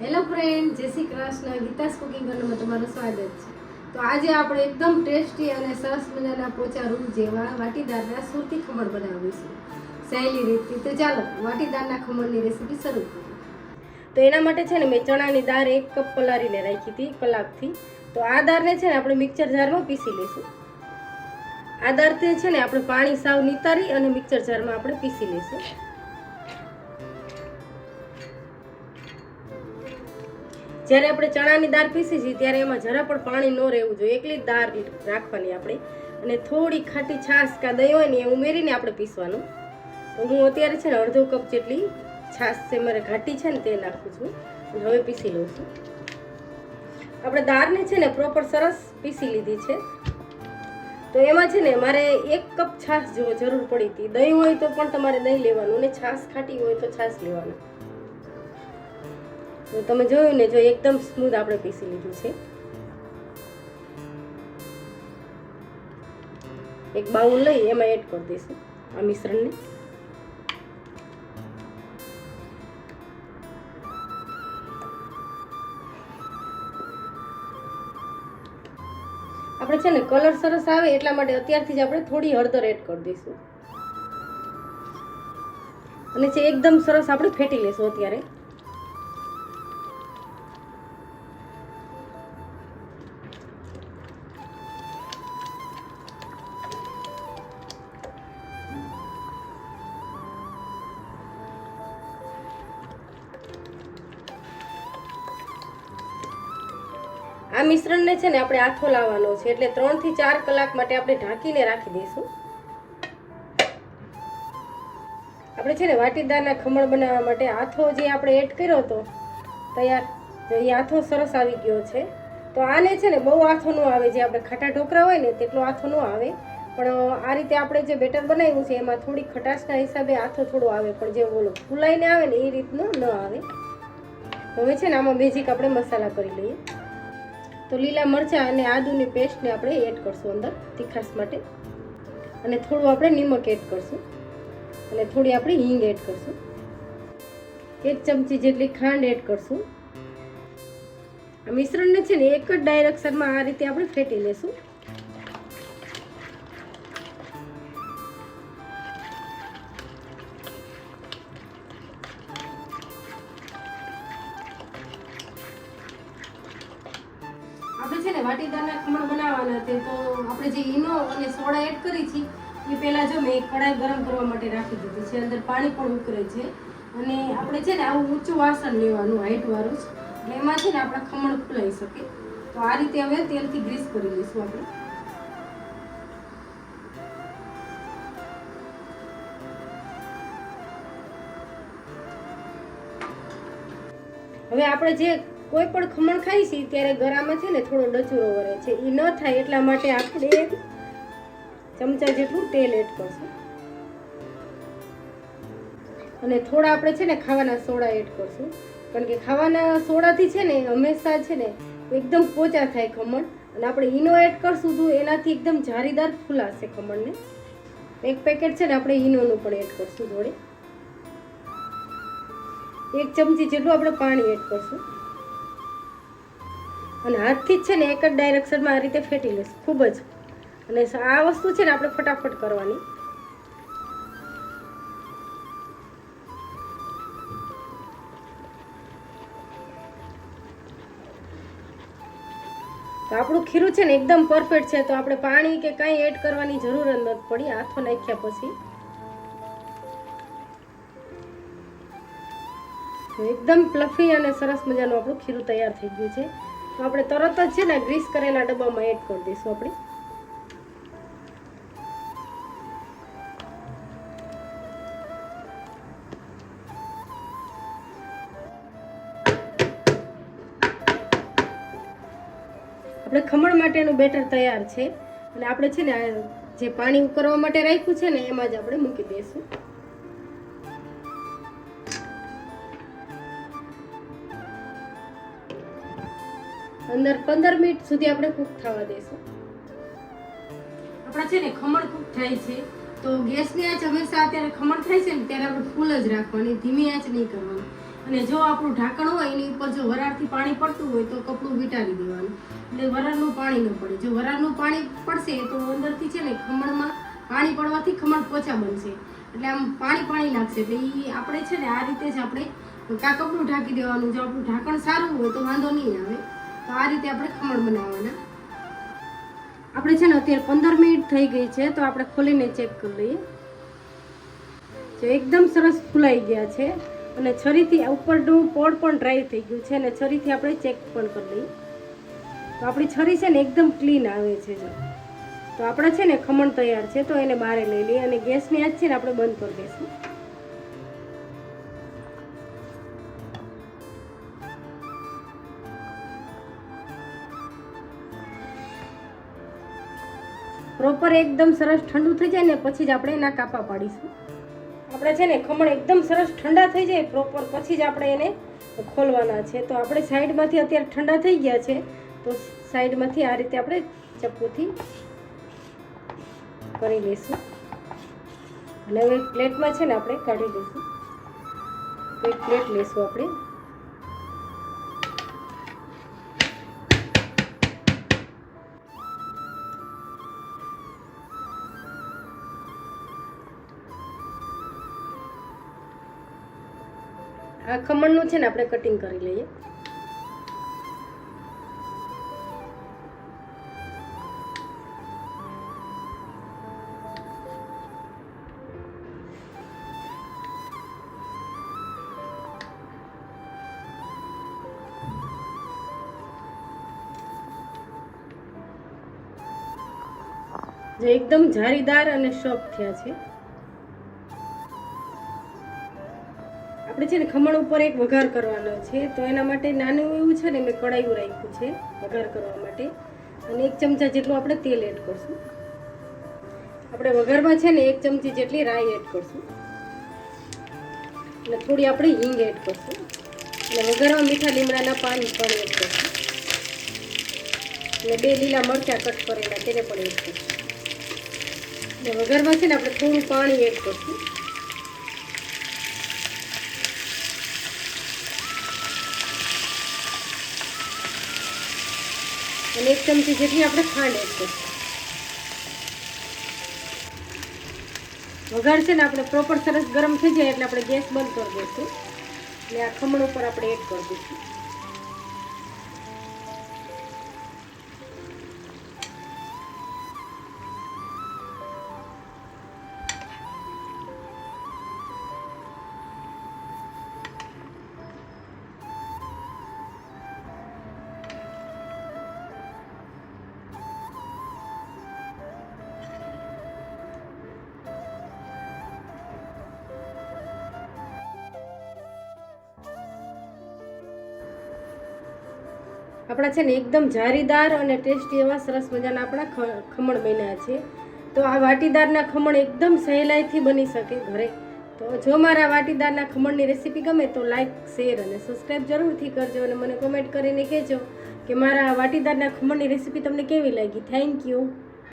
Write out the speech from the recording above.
Hello friend, જય Shri Krishna. Geeta's cooking ઘરમાં તમારું સ્વાગત છે. તો આજે આપણે એકદમ ટેસ્ટી અને સરસ મજાના પોચા રૂમ જેવા વાટીદારના સુરતી ખમણ બનાવીશું. સહેલી રીતથી તો ચાલો વાટીદારના ખમણની રેસીપી શરૂ કરીએ. તો એના માટે છે ને મેં ચણાની દાળ એક કપ પલાળીને રાખી હતી કલાકથી. તો આ દાળને છે ને આપણે મિક્સર જારમાં પીસી લઈશું. આ દાળથી છે ને આપણે પાણી સાવ નિતારી અને મિક્સર જારમાં આપણે પીસી લઈશું. જ્યારે આપણે ચણાની દાળ પીસી છીએ ત્યારે એમાં જરા પણ પાણી ન રહેવું જોઈએ. એકલી દાળ રાખવાની આપણે. અને થોડી ખાટી છાશ કાં દહીં હોય ને એ ઉમેરીને આપણે પીસવાનું. તો હું અત્યારે છે ને અડધો કપ જેટલી છાશ છે મારે ઘાટી છે ને તે નાખું છું. હવે પીસી લઉં છું. આપણે દાળને છે ને પ્રોપર સરસ પીસી લીધી છે. તો એમાં છે ને મારે એક કપ છાશ જેવો જરૂર પડી હતી. દહીં હોય તો પણ તમારે દહીં લેવાનું અને છાશ ખાટી હોય તો છાશ લેવાનું. તો તમે જોયું ને, જો એકદમ સ્મૂથ આપણે પીસી લીધું છે. એક બાઉલ લઈ, એમાં એડ કરી દઈશું આ મિશ્રણને. આપણે છે ને કલર સરસ આવે એટલા માટે અત્યારથી જ આપણે થોડી હળદર એડ કરી દઈશું. અને છે એકદમ સરસ આપણે ફેટી લેશું અત્યારે. આ મિશ્રણને છે ને આપણે આથો લાવવાનો છે એટલે ત્રણથી ચાર કલાક માટે આપણે ઢાંકીને રાખી દઈશું. આપણે છે ને વાટીદારના ખમણ બનાવવા માટે આથો જે આપણે એડ કર્યો હતો, તૈયાર તો એ આથો સરસ આવી ગયો છે. તો આને છે ને બહુ આથો ન આવે, જે આપણે ખાટા ઢોકરા હોય ને તેટલો આથો ન આવે. પણ આ રીતે આપણે જે બેટર બનાવ્યું છે, એમાં થોડી ખટાશના હિસાબે આથો થોડો આવે, પણ જે બોલો ફૂલાઈને આવે ને એ રીતનું ન આવે. હવે છે ને આમાં બેઝિક આપણે મસાલા કરી લઈએ. તો લીલા મરચાં અને આદુની પેસ્ટને આપણે એડ કરશું અંદર તીખાસ માટે. અને થોડું આપણે નિમક એડ કરશું. અને થોડી આપણે હિંગ એડ કરશું. એક ચમચી જેટલી ખાંડ એડ કરશું. આ મિશ્રણને છે ને એક જ ડાયરેક્શનમાં આ રીતે આપણે ફેટી લેશું. વાટીદારના ખમણ બનાવવાના છે, તો આપણે જે ઈનો અને સોડા એડ કરી છે, એ પહેલાં જો મેં કડાઈ ગરમ કરવા માટે રાખી દીધી છે, અંદર પાણી પણ ઉકળે છે. અને આપણે છે ને આવું ઊંચું વાસણ લેવાનું હાઈટવાળું જ એટલે એમાં છે ને આપણા ખમણ ફૂલાઈ શકે. તો આ રીતે હવે તેલથી ગ્રીસ કરી લઈશું આપણે. હવે આપણે જે કોઈ પણ ખમણ ખાઈ છીએ ત્યારે ગરામાં છે ને થોડો ડચુરો વરે છે. એ ન થાય એટલા માટે આપણે ચમચા જેટલું તેલ એડ કરશું. અને થોડા આપણે છે ને ખાવાના સોડા એડ કરશું. કારણ કે ખાવાના સોડાથી છે ને હંમેશા છે ને એકદમ પોચા થાય ખમણ. અને આપણે ઈનો એડ કરશું તો એનાથી એકદમ જારીદાર ફૂલાશે ખમણને. એક પેકેટ છે ને આપણે ઈનોનું પણ એડ કરશું જોડે. એક ચમચી જેટલું આપણે પાણી એડ કરશું. અને હાથથી જ છે ને એક જ ડાયરેક્શનમાં આ રીતે ફેટી લઈશ ખૂબ જ. અને આ વસ્તુ છે ને આપણે ફટાફટ કરવાની. તો આપણું ખીરું છે ને એકદમ પરફેક્ટ છે, તો આપણે પાણી કે કાંઈ એડ કરવાની જરૂર જ નથી પડી, હાથો નાખ્યા પછી. એકદમ પ્લફી અને સરસ મજાનું આપણું ખીરું તૈયાર થઈ ગયું છે. તો આપણે તરત જ છે ને ગ્રીસ કરેલા ડબ્બામાં એડ કરી દઈશું આપણે. આપણે ખમણ માટેનું બેટર તૈયાર છે. અને આપણે છે ને જે પાણી ઉકળવા માટે રાખ્યું છે ને, એમાં જ આપણે મૂકી દઈશું. અંદર પંદર મિનિટ સુધી આપણે કૂક થવા દઈશું આપણા છે ને, ખમણ કૂક થાય છે. તો ગેસની આંચ હંમેશા અત્યારે ખમણ થાય છે ને, ત્યારે આપણે ફૂલ જ રાખવાની, ધીમી આંચ નહીં કરવાની. અને જો આપણું ઢાંકણ હોય, એની ઉપર જો વરાળથી પાણી પડતું હોય, તો કપડું વીંટાળી દેવાનું. એટલે વરાળનું પાણી ન પડે. જો વરાળનું પાણી પડશે, તો અંદરથી છે ને, ખમણમાં પાણી પડવાથી ખમણ પોચા બનશે. એટલે આમ પાણી પાણી લાગશે. એટલે એ આપણે છે ને, આ રીતે જ આપણે કાં કપડું ઢાંકી દેવાનું. જો આપણું ઢાંકણ સારું હોય, તો વાંધો નહીં આવે. તો આ રીતે આપણે ખમણ બનાવવાના. આપણે છે ને અત્યારે પંદર મિનિટ થઈ ગઈ છે, તો આપણે ખોલીને ચેક કરી લઈએ. જો એકદમ સરસ ફૂલાઈ ગયા છે અને છરીથી ઉપરનું પોડ પણ ડ્રાય થઈ ગયું છે અને છરીથી આપણે ચેક પણ કરી લઈએ. તો આપણી છરી છે ને એકદમ ક્લીન આવે છે જો. તો આપણે છે ને ખમણ તૈયાર છે, તો એને બહાર લઈ લઈએ અને ગેસની આજ છે ને આપણે બંધ કરી દઈશું. પ્રોપર એકદમ સરસ ઠંડુ થઈ જાય ને પછી જ આપણે એના કાપા પાડીશું. આપણે છે ને ખમણ એકદમ સરસ ઠંડા થઈ જાય પ્રોપર પછી જ આપણે એને ખોલવાના છે. તો આપણે સાઈડમાંથી અત્યારે ઠંડા થઈ ગયા છે. તો સાઈડમાંથી આ રીતે આપણે ચપ્પુથી કરી લઈશું. અને હવે પ્લેટમાં છે ને આપણે કાઢી લઈશું. એક પ્લેટ લઈશું આપણે. આ ખમણનું છે ને આપણે કટિંગ કરી લઈએ. જે એકદમ જારીદાર અને શોખ થયા છે. આપણે છે ને ખમણ ઉપર એક વઘાર કરવાનો છે, તો એના માટે નાનું એવું છે ને મેં કડાયું રાખ્યું છે, વઘાર કરવા માટે. અને એક ચમચા જેટલું આપણે તેલ એડ કરશું. આપણે વઘારમાં છે ને એક ચમચી જેટલી રાઈ એડ કરશું. અને થોડી આપણે હિંગ એડ કરશું. અને વઘારમાં મીઠા લીમડાના પાન પણ એડ કરશું. અને બે લીલા મરચાં કટ કરેલા, તેને પણ એડ કરશું. અને વઘારમાં છે ને આપણે થોડું પાણી એડ કરશું. અને એક ચમચી જેટલી આપણે ખાંડ એડ કરીશું. વઘાર ને આપણે પ્રોપર સરસ ગરમ થઈ જાય એટલે આપણે ગેસ બંધ કરી દઈશું. અને આ ખમણ ઉપર આપણે એડ કરી દઈશું. આપણા છે ને એકદમ જારીદાર અને ટેસ્ટી એવા સરસ મજાના આપણા ખમણ બન્યા છે. તો આ વાટીદારના ખમણ એકદમ સહેલાઈથી બની શકે ઘરે. તો જો મારા વાટીદારના ખમણની રેસીપી ગમે તો લાઈક, શેર અને સબસ્ક્રાઈબ જરૂરથી કરજો અને મને કોમેન્ટ કરીને કહેજો કે મારા વાટીદારના ખમણની રેસીપી તમને કેવી લાગી. Thank you.